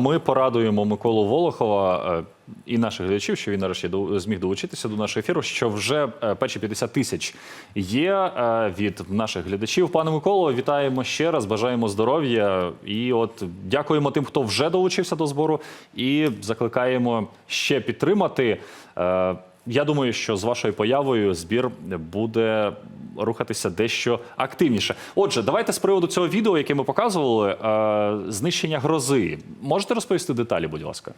Ми порадуємо Миколу Волохова е, і наших глядачів, що він нарешті зміг долучитися до нашого ефіру. Що вже е, перші 50 тисяч є е, від наших глядачів. Пане Миколо, вітаємо ще раз, бажаємо здоров'я. І от дякуємо тим, хто вже долучився до збору, і закликаємо ще підтримати. Я думаю, що з вашою появою збір буде рухатися дещо активніше. Отже, давайте з приводу цього відео, яке ми показували, е, знищення грози. Можете розповісти деталі, будь ласка?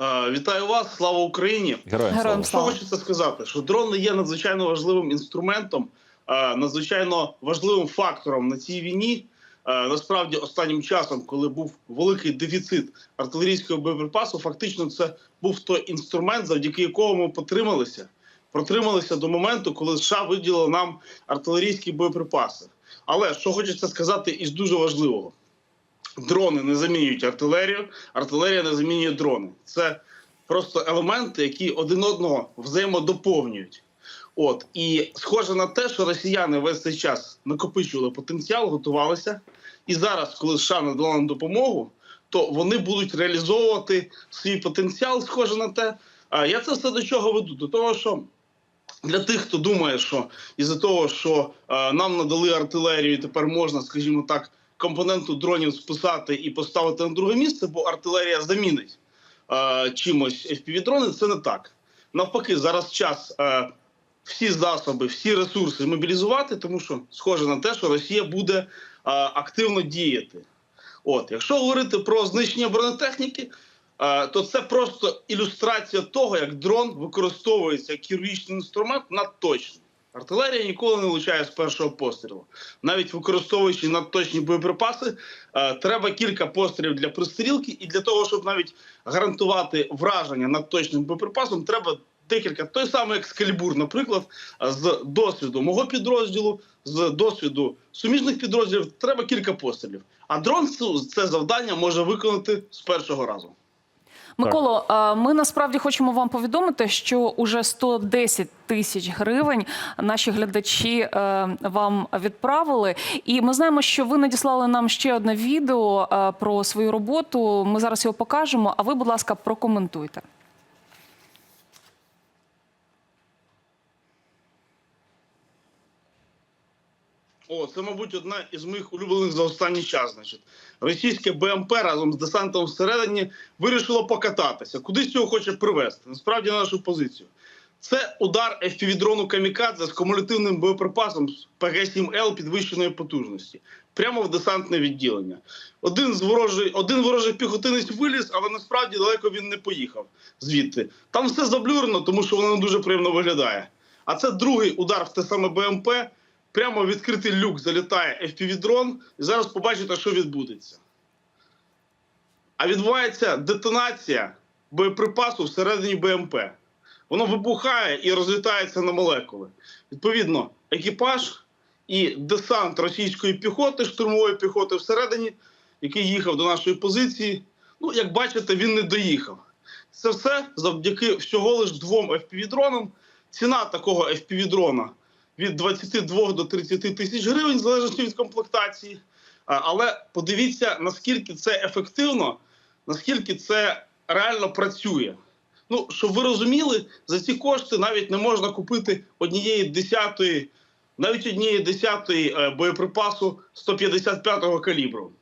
Е, Вітаю вас, слава Україні! Героям Героям слава. Що хочеться сказати, що дрони є надзвичайно важливим інструментом, е, надзвичайно важливим фактором на цій війні. Насправді, останнім часом, коли був великий дефіцит артилерійського боєприпасу, фактично це був той інструмент, завдяки якому ми потрималися, протрималися до моменту, коли США виділили нам артилерійські боєприпаси. Але що хочеться сказати із дуже важливого: дрони не замінюють артилерію, артилерія не замінює дрони. Це просто елементи, які один одного взаємодоповнюють. От і схоже на те, що росіяни весь цей час накопичували потенціал, готувалися. І зараз, коли США надала нам допомогу, то вони будуть реалізовувати свій потенціал, схоже на те. А я це все до чого веду? До того, що для тих, хто думає, що із-за того, що е, нам надали артилерію, тепер можна, скажімо так, компоненту дронів списати і поставити на друге місце, бо артилерія замінить е, чимось FPV-дрони, це не так. Навпаки, зараз час е, всі засоби, всі ресурси мобілізувати, тому що схоже на те, що Росія буде е, активно діяти. От, якщо говорити про знищення бронетехніки, то це просто ілюстрація того, як дрон використовується як хірургічний інструмент надточний. Артилерія ніколи не влучає з першого пострілу. Навіть використовуючи надточні боєприпаси, е, треба кілька пострілів для пристрілки, і для того, щоб навіть гарантувати враження надточним боєприпасом, треба декілька. Той самий екскалібур, наприклад, е, з досвіду мого підрозділу, з досвіду суміжних підрозділів, треба кілька пострілів. А дрон це завдання може виконати з першого разу. Миколо, ми насправді хочемо вам повідомити, що уже 110 тисяч гривень наші глядачі е, вам відправили. І ми знаємо, що ви надіслали нам ще одне відео е, про свою роботу. Ми зараз його покажемо. А ви, будь ласка, прокоментуйте. О, це, мабуть, одна із моїх улюблених за останній час. Значить, російське БМП разом з десантом всередині вирішило покататися. Кудись цього хоче привести. Насправді на нашу позицію. Це удар FPV-дрону Камікадзе з кумулятивним боєприпасом з ПГ-7Л підвищеної потужності. Прямо в десантне відділення. Один з ворожий, один ворожий піхотинець виліз, але насправді далеко він не поїхав звідти. Там все заблюрено, тому що воно не дуже приємно виглядає. А це другий удар в те саме БМП. Прямо в відкритий люк залітає FPV-дрон, і зараз побачите, що відбудеться. А відбувається детонація боєприпасу всередині БМП. Воно вибухає і розлітається на молекули. Відповідно, екіпаж і десант російської піхоти, штурмової піхоти всередині, який їхав до нашої позиції. Ну, як бачите, він не доїхав. Це все завдяки всього лиш двом FPV-дронам. Ціна такого FPV-дрона від 22 до 30 тисяч гривень, залежно від комплектації. Але подивіться, наскільки це ефективно, наскільки це реально працює. Ну, щоб ви розуміли, за ці кошти навіть не можна купити однієї десятої, навіть однієї десятої е, боєприпасу 155-го калібру.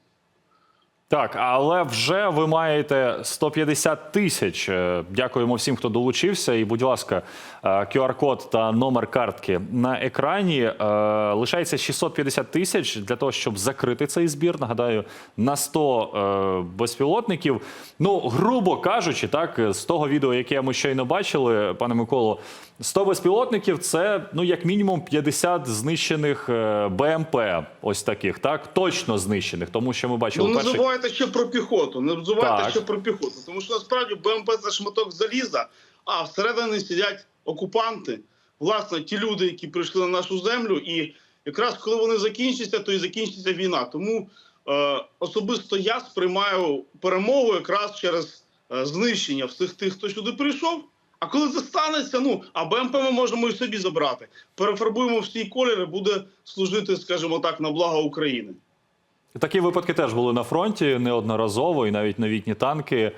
Так, але вже ви маєте 150 тисяч. Е, Дякуємо всім, хто долучився. І, будь ласка, е, QR-код та номер картки на екрані. Е, Лишається 650 тисяч для того, щоб закрити цей збір. Нагадаю, на 100 е, безпілотників. Ну, грубо кажучи, так з того відео, яке ми щойно бачили, пане Миколо, 100 безпілотників це ну як мінімум 50 знищених е, БМП. Ось таких, так точно знищених, тому що ми бачили Ну, не забувайте ще про піхоту. Не забувайте ще про піхоту. Тому що насправді БМП це шматок заліза, а всередині сидять окупанти, власне, ті люди, які прийшли на нашу землю, і якраз коли вони закінчаться, то і закінчиться війна. Тому е, особисто я сприймаю перемогу якраз через е, знищення всіх тих, хто сюди прийшов. А коли це станеться, ну а БМП ми можемо і собі забрати. Перефарбуємо всі кольори, буде служити, скажімо так, на благо України. Такі випадки теж були на фронті неодноразово, і навіть новітні танки. Е,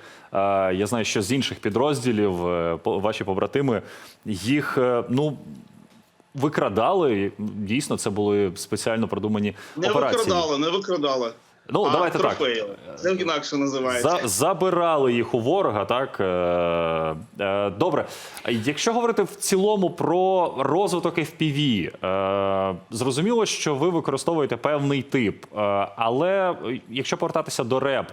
Я знаю, що з інших підрозділів е, ваші побратими їх е, ну викрадали. Дійсно, це були спеціально продумані Не операції. викрадали, не викрадали. Ну а давайте так. Це інакше називається. За, забирали їх у ворога, так е, е, добре. Якщо говорити в цілому про розвиток FPV, е, зрозуміло, що ви використовуєте певний тип, е, але якщо повертатися до РЕП,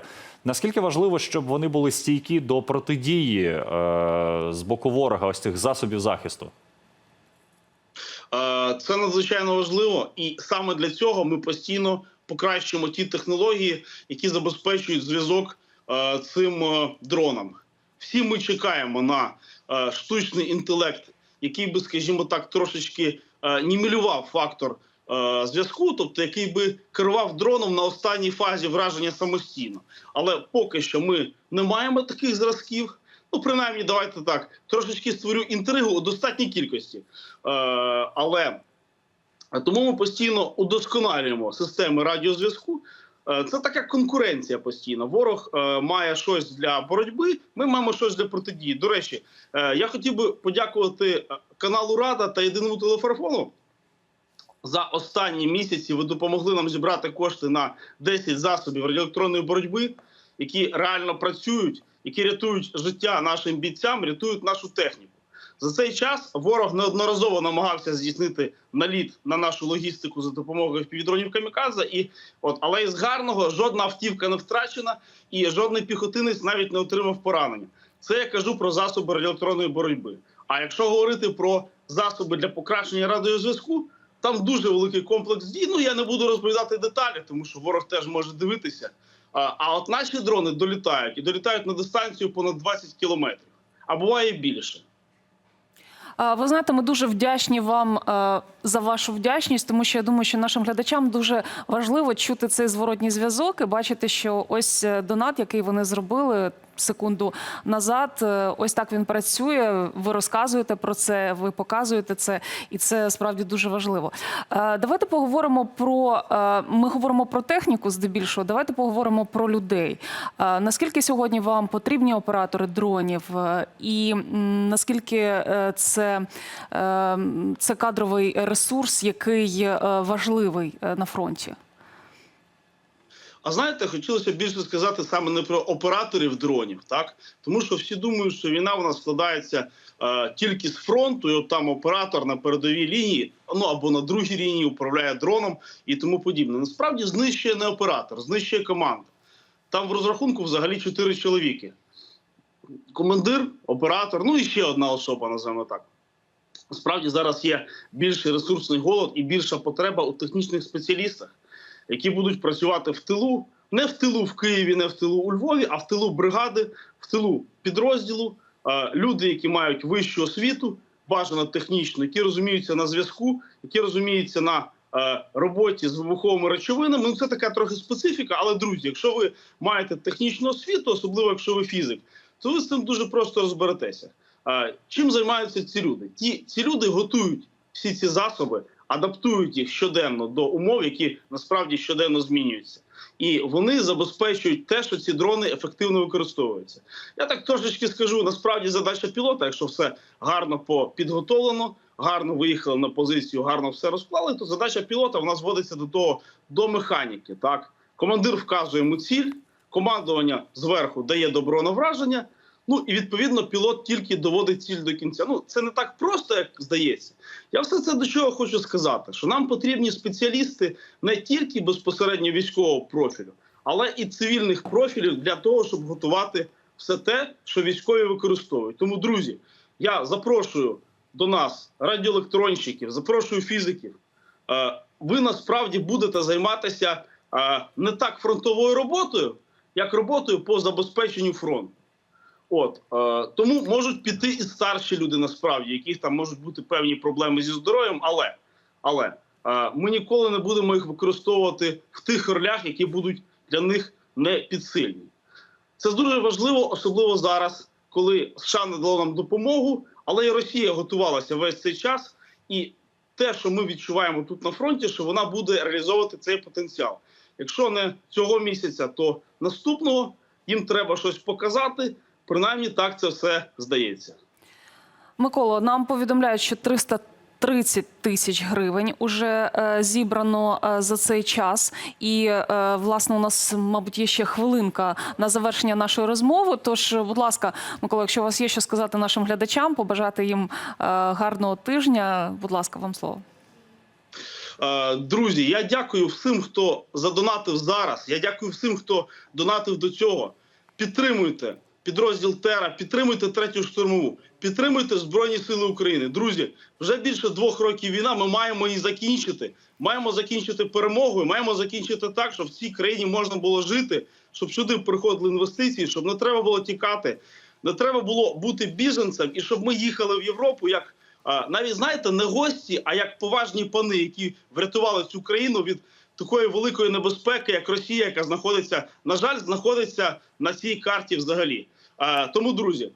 наскільки важливо, щоб вони були стійкі до протидії е, з боку ворога, ось цих засобів захисту? Е, Це надзвичайно важливо, і саме для цього ми постійно покращуємо ті технології, які забезпечують зв'язок е, цим е, дронам. Всі ми чекаємо на е, штучний інтелект, який би, скажімо так, трошечки нівелював фактор зв'язку, тобто який би керував дроном на останній фазі враження самостійно. Але поки що ми не маємо таких зразків. Ну, принаймні, давайте так трошечки створю інтригу у достатній кількості. Але тому ми постійно удосконалюємо системи радіозв'язку. Е, Це така конкуренція постійно. Ворог е, має щось для боротьби. Ми маємо щось для протидії. До речі, е, я хотів би подякувати каналу Рада та єдиному телефону. За останні місяці ви допомогли нам зібрати кошти на 10 засобів радіоелектронної боротьби, які реально працюють, які рятують життя нашим бійцям, рятують нашу техніку. За цей час ворог неодноразово намагався здійснити наліт на нашу логістику за допомогою півдронів камікадзе. І от, але із гарного жодна автівка не втрачена, і жодний піхотинець навіть не отримав поранення. Це я кажу про засоби радіоелектронної боротьби. А якщо говорити про засоби для покращення радіозв'язку, там дуже великий комплекс дій. Ну я не буду розповідати деталі, тому що ворог теж може дивитися. А, от наші дрони долітають і долітають на дистанцію понад 20 кілометрів, а буває більше. Ви знаєте, ми дуже вдячні вам е, за вашу вдячність, тому що я думаю, що нашим глядачам дуже важливо чути цей зворотній зв'язок і бачити, що ось е, донат, який вони зробили секунду назад, е, ось так він працює. Ви розказуєте про це, ви показуєте це, і це справді дуже важливо. Е, Давайте поговоримо про е, ми говоримо про техніку здебільшого. Давайте поговоримо про людей. Наскільки сьогодні вам потрібні оператори дронів, і наскільки це, це кадровий ресурс, який важливий на фронті? А знаєте, хотілося більше сказати саме не про операторів дронів, так тому що всі думають, що війна вона складається е, тільки з фронту, і от там оператор на передовій лінії, ну або на другій лінії управляє дроном і тому подібне. Насправді знищує не оператор, знищує команда. Там в розрахунку взагалі чотири чоловіки: командир, оператор, ну і ще одна особа, називаємо так. Насправді зараз є більший ресурсний голод і більша потреба у технічних спеціалістах які будуть працювати в тилу, не в тилу в Києві, не в тилу у Львові, а в тилу бригади, в тилу підрозділу. Люди, які мають вищу освіту, бажано технічно, які розуміються на зв'язку, які розуміються на роботі з вибуховими речовинами. Ну це така трохи специфіка. Але друзі, якщо ви маєте технічну освіту, особливо якщо ви фізик, то ви з цим дуже просто розберетеся. Чим займаються ці люди? Ті ці люди готують всі ці засоби, адаптують їх щоденно до умов, які насправді щоденно змінюються, і вони забезпечують те, що ці дрони ефективно використовуються. Я так трошечки скажу. Насправді задача пілота, якщо все гарно підготовлено, гарно виїхали на позицію, гарно все розклали, то задача пілота вона зводиться до того до механіки. Так, командир вказує йому ціль, командування зверху дає добро на враження. Ну і відповідно пілот тільки доводить ціль до кінця. Ну це не так просто, як здається. Я все це до чого хочу сказати: що нам потрібні спеціалісти не тільки безпосередньо військового профілю, але і цивільних профілів для того, щоб готувати все те, що військові використовують. Тому, друзі, я запрошую до нас радіоелектронщиків, запрошую фізиків. Е, Ви насправді будете займатися е, не так фронтовою роботою, як роботою по забезпеченню фронту. От е, тому можуть піти і старші люди, насправді, яких там можуть бути певні проблеми зі здоров'ям, але але е, ми ніколи не будемо їх використовувати в тих ролях, які будуть для них не підсильні. Це дуже важливо, особливо зараз, коли США надало нам допомогу, але і Росія готувалася весь цей час. І те, що ми відчуваємо тут на фронті, що вона буде реалізовувати цей потенціал. Якщо не цього місяця, то наступного їм треба щось показати. Принаймні так це все здається. Микола, нам повідомляють, що 330 тисяч гривень уже е, зібрано е, за цей час. І е, власне у нас, мабуть, є ще хвилинка на завершення нашої розмови. Тож, будь ласка, Микола, якщо у вас є що сказати нашим глядачам, побажати їм е, гарного тижня. Будь ласка, вам слово. Е, Друзі, я дякую всім, хто задонатив зараз. Я дякую всім, хто донатив до цього. Підтримуйте підрозділ Тера, підтримуйте третю штурмову, підтримуйте Збройні Сили України. Друзі, вже більше двох років війна. Ми маємо її закінчити. Маємо закінчити перемогою. Маємо закінчити так, щоб в цій країні можна було жити, щоб сюди приходили інвестиції, щоб не треба було тікати, не треба було бути біженцем, і щоб ми їхали в Європу як. Навіть знаєте, не гості, а як поважні пани, які врятували цю країну від такої великої небезпеки, як Росія, яка знаходиться, на жаль, знаходиться на цій карті взагалі. А, тому, друзі,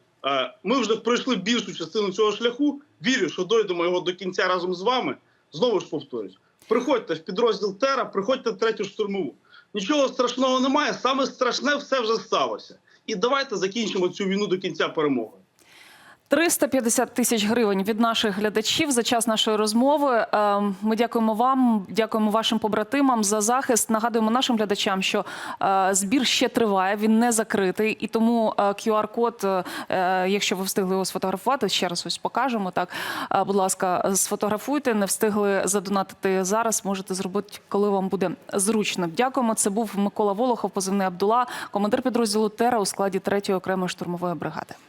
ми вже пройшли більшу частину цього шляху. Вірю, що дойдемо його до кінця разом з вами. Знову ж повторюсь, приходьте в підрозділ Тера, приходьте в третю штурмову. Нічого страшного немає. Саме страшне все вже сталося. І давайте закінчимо цю війну до кінця перемоги. 350 тисяч гривень від наших глядачів за час нашої розмови. Е, Ми дякуємо вам, дякуємо вашим побратимам за захист. Нагадуємо нашим глядачам, що е, збір ще триває, він не закритий, і тому QR-код, е, якщо ви встигли його сфотографувати, ще раз ось покажемо. Так, будь ласка, сфотографуйте. Не встигли задонатити зараз. Можете зробити, коли вам буде зручно. Дякуємо. Це був Микола Волохов, позивний Абдула, командир підрозділу Тера у складі 3-ї окремої штурмової бригади.